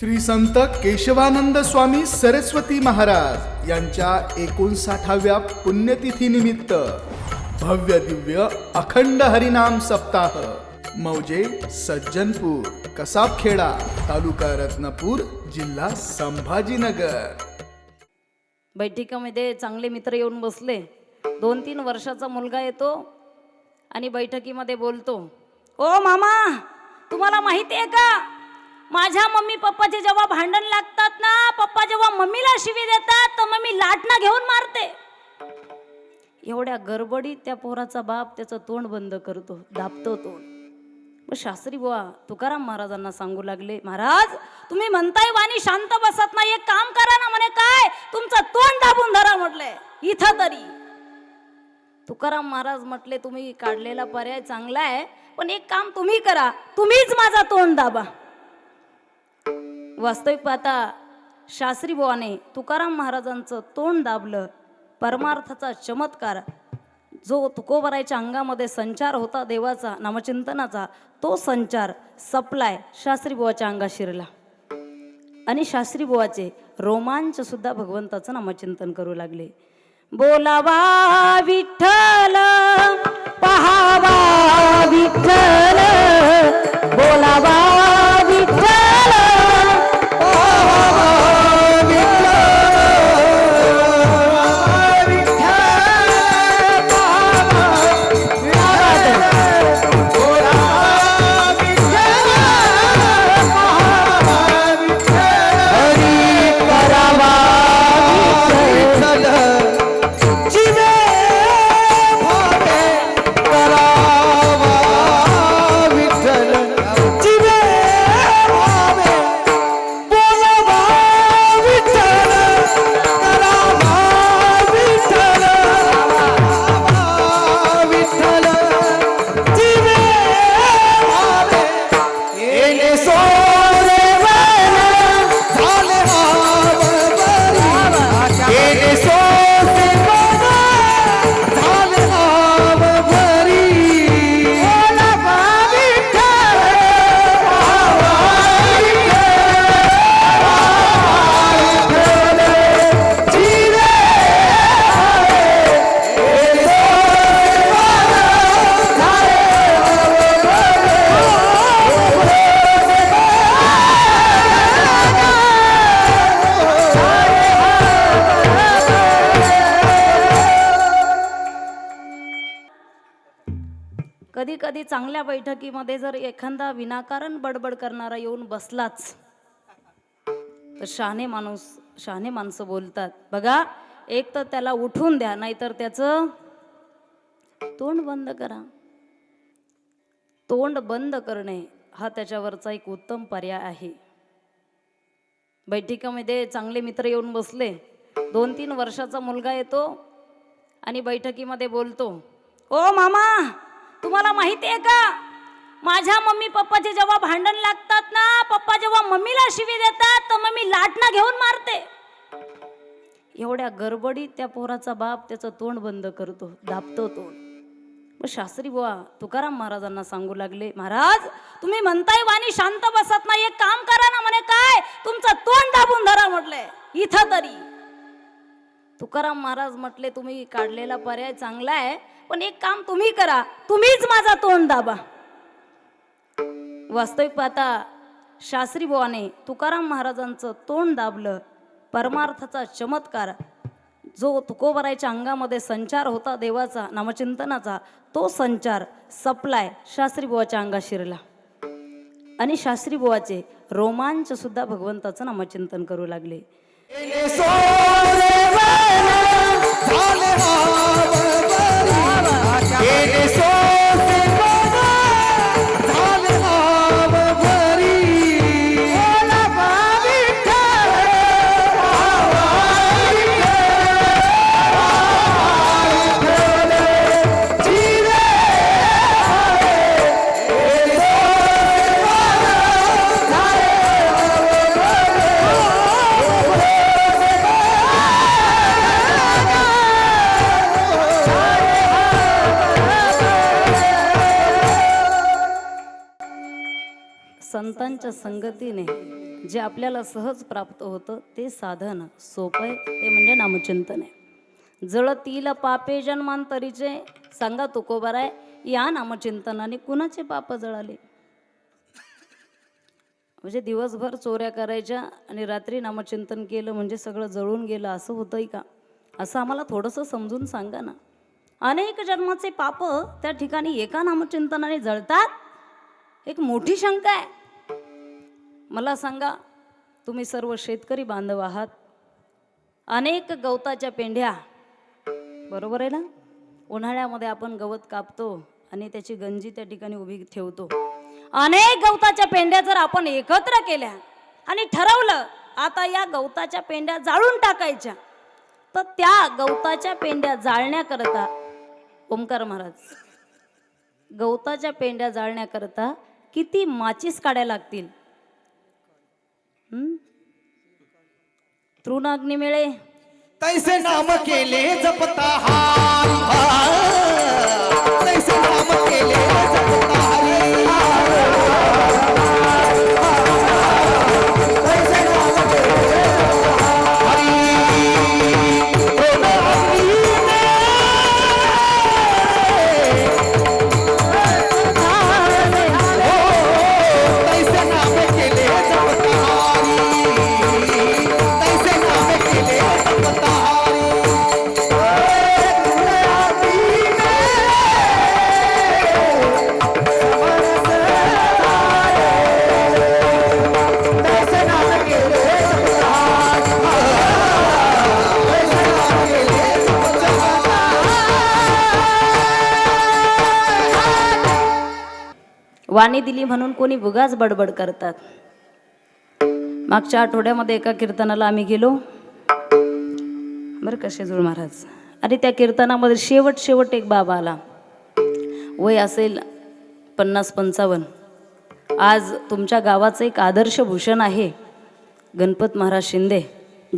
श्री संत केशवानंद स्वामी सरस्वती महाराज यांच्या एकोणसाठाव्या पुण्यतिथी निमित्त भव्य दिव्य अखंड हरिनाम सप्ताह मौजे सज्जनपूर कसाबखेडा तालुका रत्नापूर जिल्हा संभाजीनगर. बैठकीमध्ये चांगले मित्र येऊन बसले. दोन तीन वर्षाचा मुलगा येतो आणि बैठकीमध्ये बोलतो ओ मामा तुम्हाला माहिती आहे का? माझ्या मम्मी पप्पाचे जेव्हा भांडण लागतात ना पप्पा जेव्हा मम्मीला शिवी देतात तर मम्मी लाटणा घेऊन मारते. एवढ्या गडबडीत त्या पोराचा बाप त्याचं तोंड बंद करतो दाबतो तोंड. मग शास्त्री बुवा तुकाराम महाराजांना सांगू लागले महाराज तुम्ही म्हणताय वाणी शांत बसत नाही एक काम करा ना म्हणे काय तुमचं तोंड दाबून धरा म्हटलंय इथं तरी. तुकाराम महाराज म्हटले तुम्ही काढलेला पर्याय चांगला आहे पण एक काम तुम्ही करा तुम्हीच माझा तोंड दाबा. वास्तविक पाहता शास्त्री बुवाने तुकाराम महाराजांचं तोंड दाबलं. परमार्थाचा चमत्कार. जो तुकोबरायच्या अंगामध्ये संचार होता देवाचा नामचिंतनाचा तो संचार सप्लाय शास्त्री बुवाच्या अंगात शिरला आणि शास्त्री बुवाचे रोमांच सुद्धा भगवंताचं नामचिंतन करू लागले. बोलावा विठ्ठल पहावा विठ्ठल बोलावा एखादी चांगल्या बैठकीमध्ये जर एखादा विनाकारण बडबड करणारा येऊन बसलाच तर शहाणे माणूस शहाणे माणसं बोलतात. बघा एक तर त्याला उठून द्या नाहीतर त्याचं तोंड बंद करा. तोंड बंद करणे हा त्याच्यावरचा एक उत्तम पर्याय आहे. बैठकीमध्ये चांगले मित्र येऊन बसले. दोन तीन वर्षाचा मुलगा येतो आणि बैठकीमध्ये बोलतो ओ मामा तुम्हाला माहिती आहे का? माझ्या मम्मी पप्पाचे जेव्हा भांडण लागतात ना पप्पा जेव्हा मम्मीला शिवी देतात तर मम्मी लाटणं घेऊन मारते. एवढ्या गडबडीत त्या पोराचा बाप त्याचं तोंड बंद करतो दाबतो तोंड. मग शास्त्री बुवा तुकाराम महाराजांना सांगू लागले महाराज तुम्ही म्हणताय वाणी शांत बसत नाही एक काम करा ना म्हणे काय? तुमचं तोंड दाबून धरा म्हटलंय इथं तरी. तुकाराम महाराज म्हटले तुम्ही काढलेला पर्याय चांगला आहे पण एक काम तुम्ही करा. तुम्हीच माझा तोंड दाबा. वास्तविक पाहता शास्त्री बुवाने तुकाराम महाराजांचं तोंड दाबलं. परमार्थाचा चमत्कार. जो तुकोबरायच्या अंगामध्ये संचार होता देवाचा नामचिंतनाचा तो संचार सप्लाय शास्त्री बुवाच्या अंगात शिरला. आणि शास्त्री बुवाचे रोमांच सुद्धा भगवंताचं नामचिंतन करू लागले. संतांच्या संगतीने जे आपल्याला सहज प्राप्त होतं ते साधन सोपं आहे ते म्हणजे नामचिंतन आहे. जळतील पापे जन्मांतरीचे सांगा तुकोबार आहे या नामचिंतनाने कुणाचे पाप जळाले? म्हणजे दिवसभर चोऱ्या करायच्या आणि रात्री नामचिंतन केलं म्हणजे सगळं जळून गेलं असं होतंय का? असं आम्हाला थोडंसं समजून सांगा ना. अनेक जन्माचे पाप त्या ठिकाणी एका नामचिंतनाने जळतात. एक मोठी शंका आहे. मला सांगा तुम्ही सर्व शेतकरी बांधव आहात. अनेक गवताच्या पेंढ्या बरोबर आहे ना? उन्हाळ्यामध्ये आपण गवत कापतो आणि त्याची गंजी त्या ठिकाणी उभी ठेवतो. अनेक गवताच्या पेंढ्या जर आपण एकत्र केल्या आणि ठरवलं आता या गवताच्या पेंड्या जाळून टाकायच्या तर त्या गवताच्या पेंड्या जाळण्याकरता ओमकार महाराज गवताच्या पेंड्या जाळण्याकरता किती माचीस काढायला लागतील? तृणाग्नी मिळे तैसे नाम केले जपता हा वाणी दिली म्हणून कोणी उगाच बडबड करतात. मागच्या आठवड्यामध्ये एका कीर्तनाला आम्ही गेलो. बरं का शेजूळ महाराज? आणि त्या कीर्तनामध्ये शेवट शेवट एक बाबा आला. वय असेल पन्नास पंचावन्न. आज तुमच्या गावाचं एक आदर्श भूषण आहे गणपत महाराज शिंदे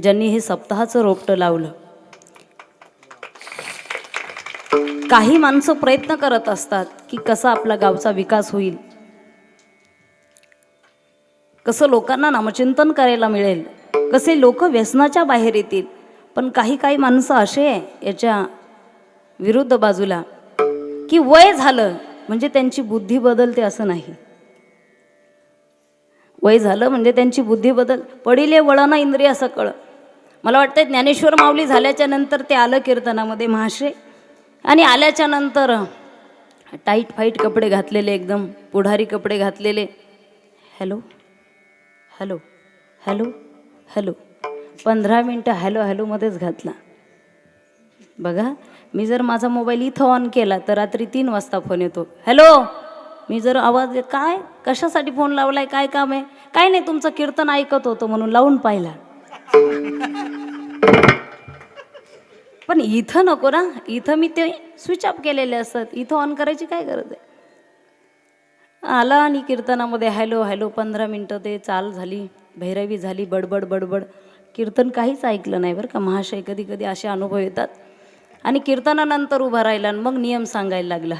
ज्यांनी हे सप्ताहाचं रोपटं लावलं. काही माणसं प्रयत्न करत असतात की कसा आपला गावचा विकास होईल. कसं लोकांना नामचिंतन करायला मिळेल. कसे लोक व्यसनाच्या बाहेर येतील. पण काही काही माणसं असे आहे याच्या विरुद्ध बाजूला की वय झालं म्हणजे त्यांची बुद्धी बदलते असं नाही. वय झालं म्हणजे त्यांची बुद्धी बदल पडिले वळणा इंद्रिया सकळ. मला वाटतं ज्ञानेश्वर माऊली झाल्याच्यानंतर ते आलं कीर्तनामध्ये. महाशय आणि आल्याच्यानंतर टाईट फाईट कपडे घातलेले एकदम पुढारी कपडे घातलेले. हॅलो? हॅलो? हॅलो? हॅलो? पंधरा मिनटं हॅलो हॅलोमध्येच घातला. बघा मी जर माझा मोबाईल इथं ऑन केला तर रात्री तीन वाजता फोन येतो. हॅलो? मी जर आवाज काय? कशासाठी फोन लावलाय? काय काम आहे? काय नाही तुमचं कीर्तन ऐकत होतो म्हणून लावून पाहिला. पण इथं नको ना. इथं मी ते स्विच ऑफ केलेले असतात इथं ऑन करायची काय गरज आहे? आला आणि कीर्तनामध्ये हॅलो हॅलो पंधरा मिनटं ते चाल झाली भैरवी झाली बडबड बडबड. कीर्तन काहीच ऐकलं नाही बरं का. महाशय कधी कधी असे अनुभव येतात. आणि कीर्तनानंतर उभा राहिला आणि मग नियम सांगायला लागला.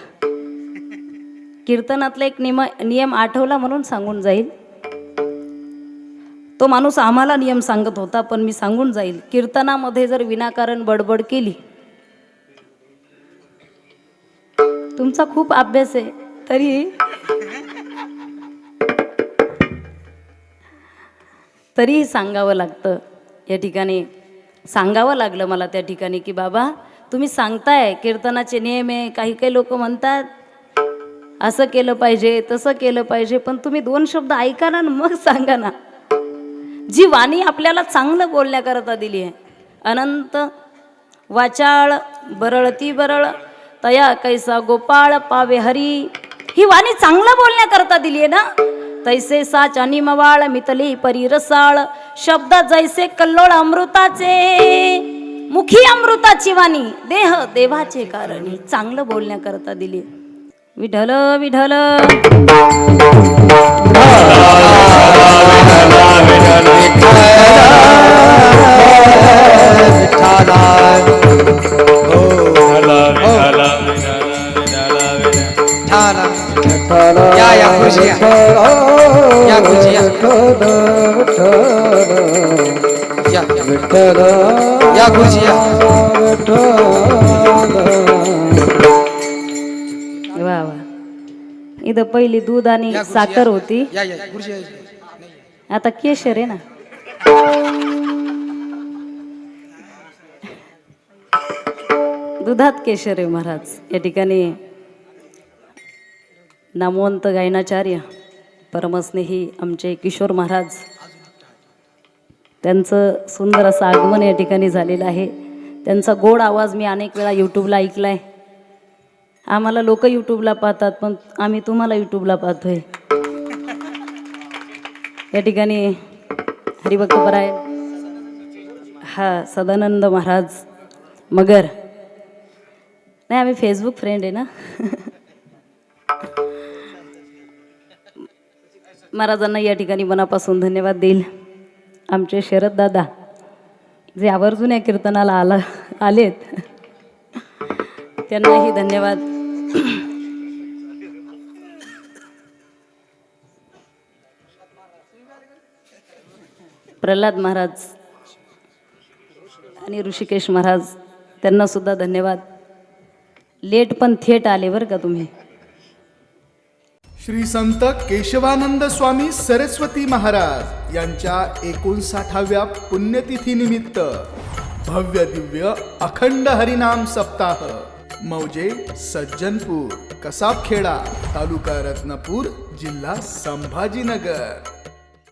कीर्तनातला एक नियम नियम आठवला म्हणून सांगून जाईल. तो माणूस आम्हाला नियम सांगत होता पण मी सांगून जाईल. कीर्तनामध्ये जर विनाकारण बडबड केली तुमचा खूप अभ्यास आहे तरी तरीही सांगावं लागतं. या ठिकाणी सांगावं लागलं मला त्या ठिकाणी की बाबा तुम्ही सांगताय कीर्तनाचे नियम आहे काही काही लोक म्हणतात असं केलं पाहिजे तसं केलं पाहिजे पण तुम्ही दोन शब्द ऐका ना मग सांगा ना. जी वाणी आपल्याला चांगलं बोलण्याकरता दिली आहे. अनंत वाचाळ बरळती बरळ तया कैसा गोपाळ पावे हरी. ही वाणी चांगलं बोलण्याकरता दिली आहे ना? तैसे साच आणि मवाळ मितली परी रसाळ शब्द जैसे कल्लोळ अमृताचे. मुखी अमृताची वाणी देह देवाचे कारणी. चांगलं बोलण्याकरता दिली आहे. विठल विठल या गुरुजी या वा वा इथं पहिली दूध आणि साखर. होती या या. आता केशर आहे ना. दुधात केशर आहे महाराज. या ठिकाणी नामवंत गायनाचार्य परमस्नेही आमचे किशोर महाराज. त्यांचं सुंदर असं आगमन या ठिकाणी झालेलं आहे. त्यांचा गोड आवाज मी अनेक वेळा यूट्यूबला ऐकला आहे आम्हाला लोक यूट्यूबला पाहतात पण आम्ही तुम्हाला यूट्यूबला पाहतोय. या ठिकाणी हरिभक्तपराय हा सदानंद महाराज मगर. नाही आम्ही फेसबुक फ्रेंड आहे ना? महाराजांना या ठिकाणी मनापासून धन्यवाद देईल. आमचे शरद दादा जे आवर्जून या कीर्तनाला आला आलेत त्यांनाही धन्यवाद. प्रल्हाद महाराज आणि ऋषिकेश महाराज त्यांना सुद्धा धन्यवाद. लेट पण थेट आले बरं का तुम्ही? श्री संत केशवानंद स्वामी सरस्वती महाराज यांच्या एकोणसाठाव्या पुण्यतिथीनिमित्त भव्य दिव्य अखंड हरिनाम सप्ताह मौजे सज्जनपूर कसाबखेडा तालुका रत्नपूर जिल्हा संभाजीनगर.